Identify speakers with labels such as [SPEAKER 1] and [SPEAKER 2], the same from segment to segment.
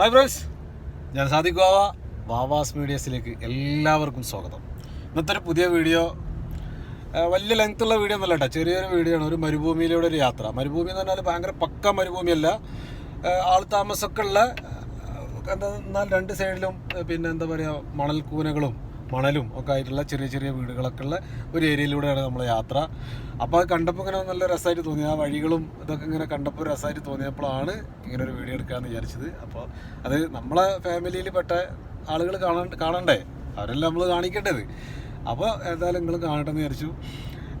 [SPEAKER 1] Hi friends ഞാൻ സാദിഖ് വാവ വാവാസ് മീഡിയസിലേക്ക് എല്ലാവർക്കും സ്വാഗതം. ഇന്നത്തെ ഒരു പുതിയ വീഡിയോ. വലിയ ലെങ്ത് ഉള്ള വീഡിയോ ഒന്നല്ല കേട്ടോ. ചെറിയൊരു വീഡിയോ ആണ്. ഒരു മരുഭൂമിയിലൂടെ ഒരു യാത്ര. മരുഭൂമി എന്ന് പറഞ്ഞാൽ ഭയങ്കര പക്ക മരുഭൂമിയല്ല. ആൾ താമസമൊക്കെ ഉള്ള എന്താ എന്നാൽ രണ്ട് സൈഡിലും പിന്നെ എന്താ പറയുക മണൽ കൂനകളും മണലും ഒക്കെ ആയിട്ടുള്ള ചെറിയ ചെറിയ വീടുകളൊക്കെ ഉള്ള ഒരു ഏരിയയിലൂടെയാണ് നമ്മളെ യാത്ര. അപ്പോൾ അത് കണ്ടപ്പോൾ ഇങ്ങനെ നല്ല രസമായിട്ട് തോന്നി. ആ വഴികളും ഇതൊക്കെ ഇങ്ങനെ കണ്ടപ്പോൾ രസമായിട്ട് തോന്നിയപ്പോഴാണ് ഇങ്ങനെ ഒരു വീഡിയോ എടുക്കാമെന്ന് വിചാരിച്ചത്. അപ്പോൾ അത് നമ്മളെ ഫാമിലിയിൽ പെട്ട ആളുകൾ കാണാൻ കാണണ്ടേ? അവരെല്ലാം നമ്മൾ കാണിക്കേണ്ടത്. അപ്പോൾ എന്തായാലും നിങ്ങൾ കാണട്ടെ എന്ന് വിചാരിച്ചു.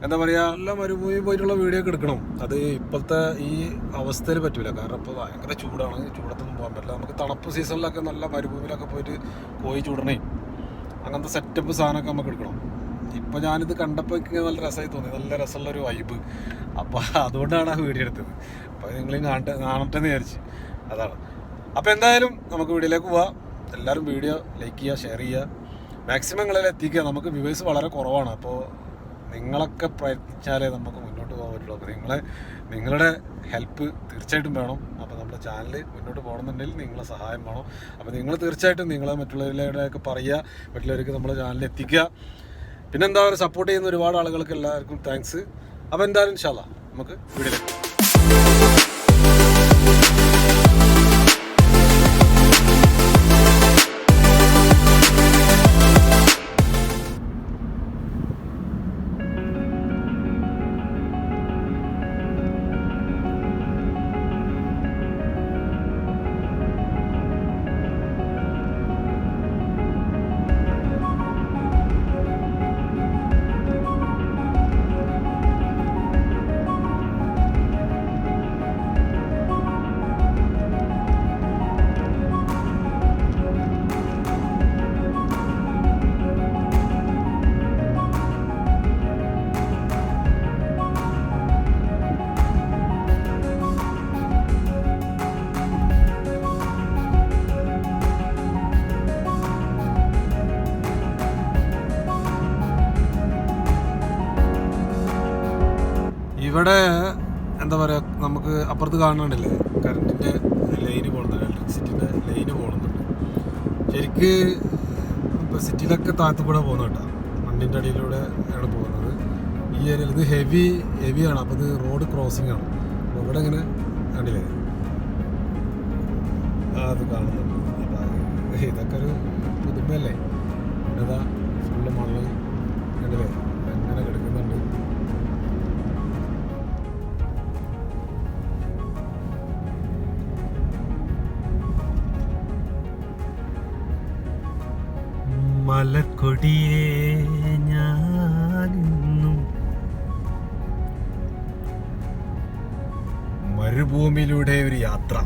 [SPEAKER 1] എന്താ പറയുക എല്ലാം മരുഭൂമി പോയിട്ടുള്ള വീഡിയോ ഒക്കെ എടുക്കണം. അത് ഇപ്പോഴത്തെ ഈ അവസ്ഥയിൽ പറ്റൂല. കാരണം ഇപ്പോൾ ഭയങ്കര ചൂടാണ്. ചൂടത്തൊന്നും പോകാൻ പറ്റില്ല. നമുക്ക് തണുപ്പ് സീസണിലൊക്കെ നല്ല മരുഭൂമിയിലൊക്കെ പോയിട്ട് പോയി ചൂടണേ. അങ്ങനത്തെ സെറ്റപ്പ് സാധനമൊക്കെ നമുക്ക് എടുക്കണം. ഇപ്പോൾ ഞാനിത് കണ്ടപ്പോൾ നല്ല രസമായി തോന്നി. നല്ല രസമുള്ള ഒരു വൈബ് അപ്പോൾ അതുകൊണ്ടാണ് ആ വീഡിയോ എടുത്തത്. അപ്പോൾ നിങ്ങളും കാണട്ടെ കാണട്ടെ എന്ന് വിചാരിച്ച്. അതാണ്. അപ്പോൾ എന്തായാലും നമുക്ക് വീഡിയോയിലേക്ക് പോവാം. എല്ലാവരും വീഡിയോ ലൈക്ക് ചെയ്യുക ഷെയർ ചെയ്യുക. മാക്സിമം നിങ്ങളിൽ എത്തിക്കുക നമുക്ക് വ്യൂവേഴ്സ് വളരെ കുറവാണ്. അപ്പോൾ നിങ്ങളൊക്കെ പ്രയത്നിച്ചാലേ നമുക്ക് അപ്പോൾ നിങ്ങളെ നിങ്ങളുടെ ഹെൽപ്പ് തീർച്ചയായിട്ടും വേണം. അപ്പോൾ നമ്മുടെ ചാനൽ മുന്നോട്ട് പോകണമെന്നുണ്ടെങ്കിൽ നിങ്ങളെ സഹായം വേണം. അപ്പോൾ നിങ്ങൾ തീർച്ചയായിട്ടും നിങ്ങളെ മറ്റുള്ളവരിലൂടെയൊക്കെ പറയുക മറ്റുള്ളവർക്ക് നമ്മുടെ ചാനലിൽ എത്തിക്കുക. പിന്നെന്താ പറയുക സപ്പോർട്ട് ചെയ്യുന്ന ഒരുപാട് ആളുകൾക്ക് എല്ലാവർക്കും താങ്ക്സ് അപ്പോൾ എന്തായാലും ഇൻഷാല്ല നമുക്ക് വീഡിയോ ഇവിടെ എന്താ പറയുക നമുക്ക് അപ്പുറത്ത് കാണുന്നുണ്ടല്ലേ കറണ്ടിന്റെ ലൈന് പോകുന്നുണ്ട് ഇലക്ട്രിസിറ്റിന്റെ ലൈന് പോകുന്നുണ്ട് ശരിക്ക് ഇപ്പോൾ സിറ്റിയിലൊക്കെ താഴത്തു കൂടെ പോകുന്ന കേട്ടോ. മണ്ണിന്റെ അടിയിലൂടെ ആണ് പോകുന്നത്. ഈ ഏരിയയിൽ ഇത് ഹെവി ഹെവിയാണ് അപ്പോൾ ഇത് റോഡ് ക്രോസിംഗ് ആണ്. അപ്പോൾ ഇവിടെ ഇങ്ങനെ കണ്ടില്ലേ? അത് കാണുന്നുണ്ട്. അപ്പോൾ ഇതൊക്കെ ഒരു പുതുമയല്ലേ? ഇവിടെ ഫുള്ള് മണ്ണ് കണ്ടില്ലേ? മലക്കൊടിയേ ഞാനിന്നും. മരുഭൂമിയിലൂടെ ഒരു യാത്ര.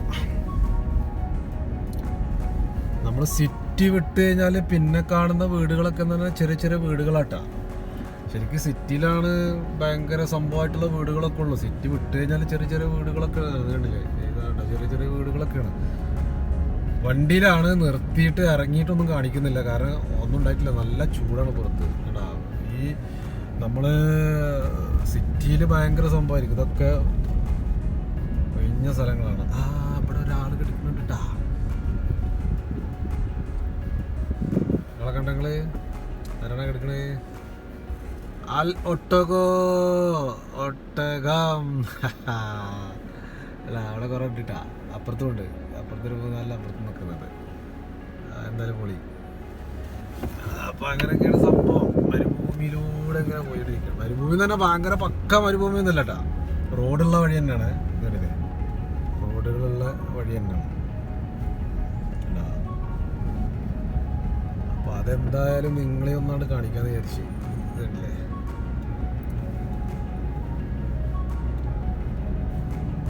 [SPEAKER 1] നമ്മൾ സിറ്റി വിട്ട് കഴിഞ്ഞാൽ പിന്നെ കാണുന്ന വീടുകളൊക്കെ പറഞ്ഞാൽ ചെറിയ ചെറിയ വീടുകളാട്ടാ. ശരിക്കും സിറ്റിയിലാണ് ഭയങ്കര സംഭവമായിട്ടുള്ള വീടുകളൊക്കെ ഉള്ളു. സിറ്റി വിട്ട് കഴിഞ്ഞാൽ ചെറിയ ചെറിയ വീടുകളൊക്കെ ചെറിയ ചെറിയ വീടുകളൊക്കെയാണ്. വണ്ടിയിലാണ് നിർത്തിയിട്ട് ഇറങ്ങിയിട്ടൊന്നും കാണിക്കുന്നില്ല. കാരണം ഒന്നും ഉണ്ടായിട്ടില്ല. നല്ല ചൂടാണ് പുറത്ത്. കേട്ടാ ഈ നമ്മൾ സിറ്റിയിൽ ഭയങ്കര സംഭവമായിരിക്കും. ഇതൊക്കെ ഒഴിഞ്ഞ സ്ഥലങ്ങളാണ്. ആ ഇവിടെ ഒരാൾ കിടക്കുന്നുണ്ട് കേട്ടാ നിങ്ങളെ കണ്ടങ്ങൾ ആരാണ് കിടക്കണേ? അൽ ഒട്ടകോ ഒട്ടകം. അല്ല അവിടെ കുറേ ഉണ്ട് കേട്ടാ അപ്പുറത്തും ഉണ്ട്. അപ്പുറത്തൊരു നല്ല അപ്പുറത്ത് നിൽക്കുന്നുണ്ട് എന്തായാലും പൊളി. അപ്പൊ അങ്ങനെയൊക്കെയാണ് സംഭവം. മരുഭൂമിയിലൂടെ ഇങ്ങനെ പോയിട്ടിരിക്കുന്നത് മരുഭൂമി തന്നെ ഭയങ്കര പക്ക മരുഭൂമി ഒന്നുമല്ല കേട്ടാ. റോഡുള്ള വഴി തന്നെയാണ് കണ്ടില്ലേ റോഡുകളുള്ള വഴി തന്നെയാണ്. കണ്ടാ? അപ്പൊ അതെന്തായാലും നിങ്ങളെ ഒന്നാണ് കാണിക്കാന്ന് വിചാരിച്ചു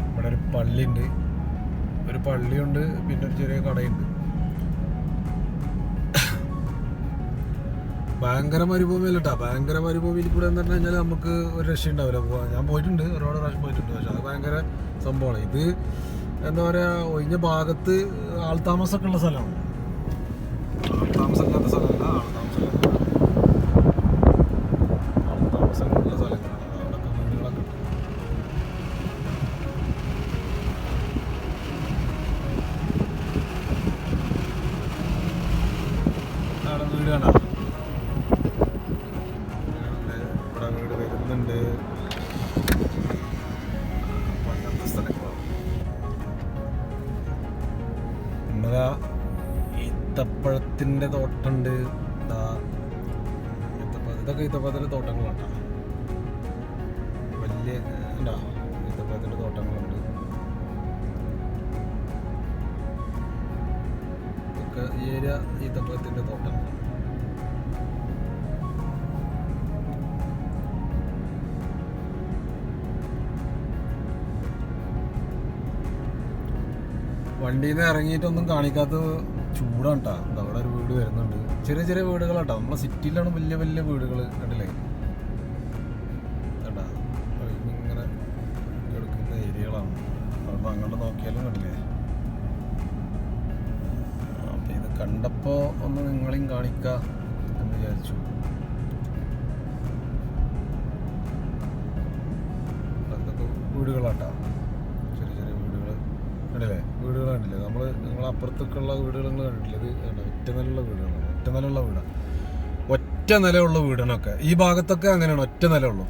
[SPEAKER 1] ഇവിടെ ഒരു പള്ളിയുണ്ട്. ഒരു പള്ളിയുണ്ട് പിന്നെ ഒരു ചെറിയ കടയുണ്ട്. ഭയങ്കര മരുഭൂമി അല്ലട്ടാ ഭയങ്കര മരുഭൂമിയിൽ കൂടെ എന്ന് പറഞ്ഞു കഴിഞ്ഞാൽ നമുക്ക് ഒരു രക്ഷ ഉണ്ടാവില്ല. പോവാൻ ഞാൻ പോയിട്ടുണ്ട് ഒരുപാട് പ്രാവശ്യം പോയിട്ടുണ്ട്. പക്ഷെ അത് ഭയങ്കര സംഭവമാണ്. ഇത് എന്താ പറയുക ഒഴിഞ്ഞ ഭാഗത്ത് ആൾതാമസമൊക്കെ ഉള്ള സ്ഥലമാണ്. ആൾതാമസമില്ലാത്ത സ്ഥലമല്ല വീട് കാണാം ഈത്തപ്പഴത്തിന്റെ ഈത്തപ്പഴം ഇതൊക്കെ ഈത്തപ്പഴത്തിന്റെ തോട്ടങ്ങളാണ്. വലിയ എന്താ ഈത്തപ്പഴത്തിന്റെ തോട്ടങ്ങളുണ്ട്. ഇതൊക്കെ ഈ ഏരിയ ഈത്തപ്പഴത്തിന്റെ തോട്ടങ്ങളാണ് വണ്ടിയിൽ നിന്ന് ഇറങ്ങിയിട്ടൊന്നും കാണിക്കാത്ത ചൂടാണ് കേട്ടോ അവിടെ ഒരു വീട് വരുന്നുണ്ട്. ചെറിയ ചെറിയ വീടുകളാട്ടോ. നമ്മളെ സിറ്റിയിലാണ് വലിയ വലിയ വീടുകൾ കണ്ടില്ലേ? കണ്ടാ ഇങ്ങനെ കിടക്കുന്ന ഏരിയകളാണ്. അങ്ങോട്ട് നോക്കിയാലും കണ്ടില്ലേ? അപ്പം ഇത് കണ്ടപ്പോൾ ഒന്ന് നിങ്ങളെയും കാണിക്കാം എന്ന് വിചാരിച്ചു. വീടുകളാട്ടാ ചെറിയ ചെറിയ വീടുകൾ കണ്ടില്ലേ വീടുകൾ കണ്ടില്ലേ നമ്മൾ നിങ്ങൾ അപ്പുറത്തൊക്കെയുള്ള വീടുകൾ നിങ്ങൾ കണ്ടിട്ടില്ല? ഇത് ഒറ്റ നിലയുള്ള വീടുകളാണ്. ഒറ്റ നിലയുള്ള വീടാണ് ഒറ്റ നിലയുള്ള വീടാണൊക്കെ ഈ ഭാഗത്തൊക്കെ അങ്ങനെയാണ്. ഒറ്റ നിലയുള്ളൂ.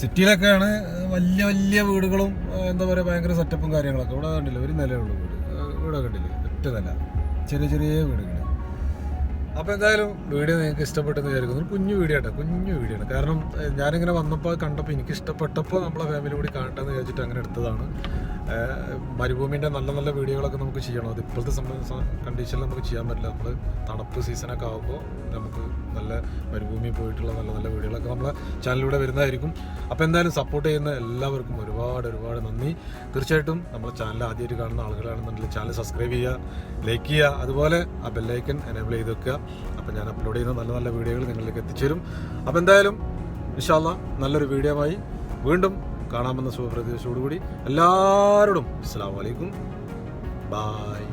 [SPEAKER 1] സിറ്റിയിലൊക്കെയാണ് വലിയ വലിയ വീടുകളും എന്താ പറയുക ഭയങ്കര സെറ്റപ്പും കാര്യങ്ങളൊക്കെ. ഇവിടെ കണ്ടില്ല? ഒരു നിലയുള്ള വീട്. വീടൊക്കെ കണ്ടില്ല? ഒറ്റ നില. ചെറിയ ചെറിയ വീടുകൾ അപ്പോൾ എന്തായാലും വീഡിയോ നിങ്ങൾക്ക് ഇഷ്ടപ്പെട്ടെന്ന് വിചാരിക്കുന്നു. ഒരു കുഞ്ഞു വീഡിയോ കുഞ്ഞു വീഡിയോ ആണ്. കാരണം ഞാനിങ്ങനെ വന്നപ്പോൾ കണ്ടപ്പോൾ എനിക്ക് ഇഷ്ടപ്പെട്ടപ്പോൾ നമ്മളെ ഫാമിലി കൂടി കാണട്ടെന്ന് വിചാരിച്ചിട്ട് അങ്ങനെ എടുത്തതാണ്. മരുഭൂമിന്റെ നല്ല നല്ല വീഡിയോകളൊക്കെ നമുക്ക് ചെയ്യണം. അത് ഇപ്പോഴത്തെ സംബന്ധിച്ച കണ്ടീഷനിൽ നമുക്ക് ചെയ്യാൻ പറ്റില്ല. നമ്മൾ തണുപ്പ് സീസണൊക്കെ ആകുമ്പോൾ നമുക്ക് നല്ല മരുഭൂമി പോയിട്ടുള്ള നല്ല നല്ല വീഡിയോകളൊക്കെ നമ്മളെ ചാനലിലൂടെ വരുന്നതായിരിക്കും. അപ്പോൾ എന്തായാലും സപ്പോർട്ട് ചെയ്യുന്ന എല്ലാവർക്കും ഒരുപാട് ഒരുപാട് നന്ദി. തീർച്ചയായിട്ടും നമ്മളെ ചാനൽ ആദ്യമായിട്ട് കാണുന്ന ആളുകളാണെന്നുണ്ടെങ്കിൽ ചാനൽ സബ്സ്ക്രൈബ് ചെയ്യുക ലൈക്ക് ചെയ്യുക അതുപോലെ ആ ബെല്ലൈക്കൻ എനേബിൾ ചെയ്ത് വെക്കുക. അപ്പോൾ ഞാൻ അപ്ലോഡ് ചെയ്യുന്ന നല്ല നല്ല വീഡിയോകൾ നിങ്ങളിലേക്ക് എത്തിച്ചേരും. അപ്പോൾ എന്തായാലും വിശാല നല്ലൊരു വീഡിയോ ആയി. വീണ്ടും കാണാമെന്ന ശുഭപ്രതീക്ഷയോടുകൂടി എല്ലാവരോടും അസ്സാം വലൈക്കും ബായ്